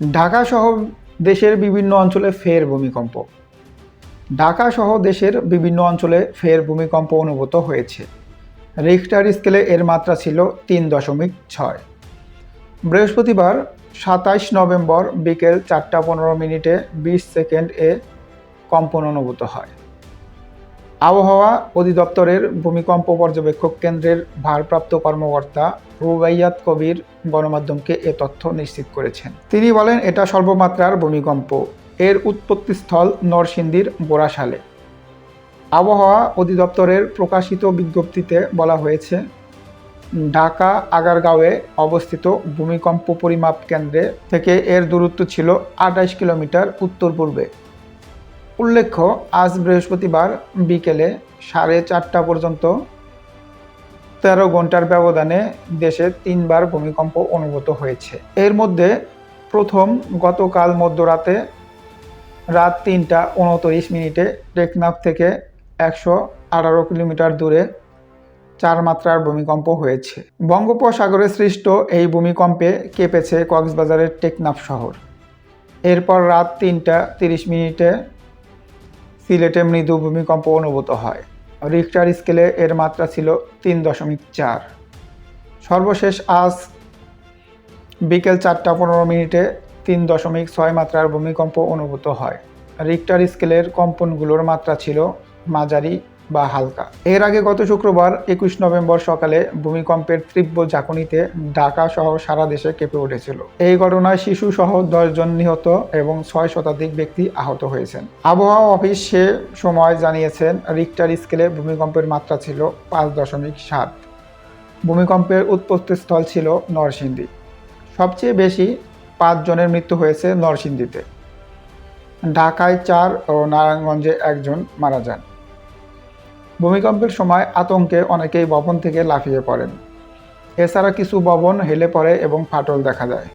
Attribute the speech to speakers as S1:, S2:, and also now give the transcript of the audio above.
S1: ঢাকা সহ দেশের বিভিন্ন অঞ্চলে ফের ভূমিকম্প। ঢাকা সহ দেশের বিভিন্ন অঞ্চলে ফের ভূমিকম্প অনুভূত হয়েছে। রিখটার স্কেলে এর মাত্রা ছিল তিন দশমিক ছয়। বৃহস্পতিবার সাতাইশ নভেম্বর বিকেল চারটা পনেরো মিনিটে বিশ সেকেন্ড এ কম্পন অনুভূত হয়। আবহাওয়া অধিদপ্তরের ভূমিকম্প পর্যবেক্ষক কেন্দ্রের ভারপ্রাপ্ত কর্মকর্তা রুবাইয়াত কবির গণমাধ্যমকে এ তথ্য নিশ্চিত করেছেন। তিনি বলেন, এটা সর্বমাত্রার ভূমিকম্প। এর উৎপত্তিস্থল নরসিংদীর বোরাশালে আবহাওয়া অধিদপ্তরের প্রকাশিত বিজ্ঞপ্তিতে বলা হয়েছে, ঢাকা আগারগাঁওয়ে অবস্থিত ভূমিকম্প পরিমাপ কেন্দ্রে থেকে এর দূরত্ব ছিল আঠাশ কিলোমিটার উত্তর পূর্বে উল্লেখ্য, আজ বৃহস্পতিবার বিকেলে সাড়ে চারটা পর্যন্ত তেরো ঘণ্টার ব্যবধানে দেশে তিনবার ভূমিকম্প অনুভূত হয়েছে। এর মধ্যে প্রথম গতকাল মধ্যরাতে রাত তিনটা উনত্রিশ মিনিটে টেকনাফ থেকে একশো আঠারো কিলোমিটার দূরে চার মাত্রার ভূমিকম্প হয়েছে। বঙ্গোপসাগরে সৃষ্ট এই ভূমিকম্পে কেঁপেছে কক্সবাজারের টেকনাফ শহর। এরপর রাত তিনটা তিরিশ মিনিটে সিলেটে মৃদু ভূমিকম্প অনুভূত হয়। রিক্টার স্কেলে এর মাত্রা ছিল তিন দশমিক চার। সর্বশেষ আজ বিকেল চারটা পনেরো মিনিটে তিন দশমিক ছয় মাত্রার ভূমিকম্প অনুভূত হয়। রিক্টার স্কেলের কম্পনগুলোর মাত্রা ছিল মাঝারি বা হালকা। এর আগে গত শুক্রবার, একুশ নভেম্বর সকালে ভূমিকম্পের তীব্র ঝাঁকুনিতে ঢাকা সহ সারা দেশে কেঁপে উঠেছিল। এই ঘটনায় শিশু সহ দশজন নিহত এবং ছয় শতাধিক ব্যক্তি আহত হয়েছেন। আবহাওয়া অফিস সে সময় জানিয়েছেন, রিক্টার স্কেলে ভূমিকম্পের মাত্রা ছিল পাঁচ দশমিক সাত। ভূমিকম্পের উৎপত্তিস্থল ছিল নরসিংদী। সবচেয়ে বেশি পাঁচ জনের মৃত্যু হয়েছে নরসিংদীতে। ঢাকায় চার ও নারায়ণগঞ্জে একজন মারা যান। ভূমিকম্পের সময় আতঙ্কে অনেকেই ভবন থেকে লাফিয়ে পড়েন। এছাড়া কিছু ভবন হেলে পড়ে এবং ফাটল দেখা যায়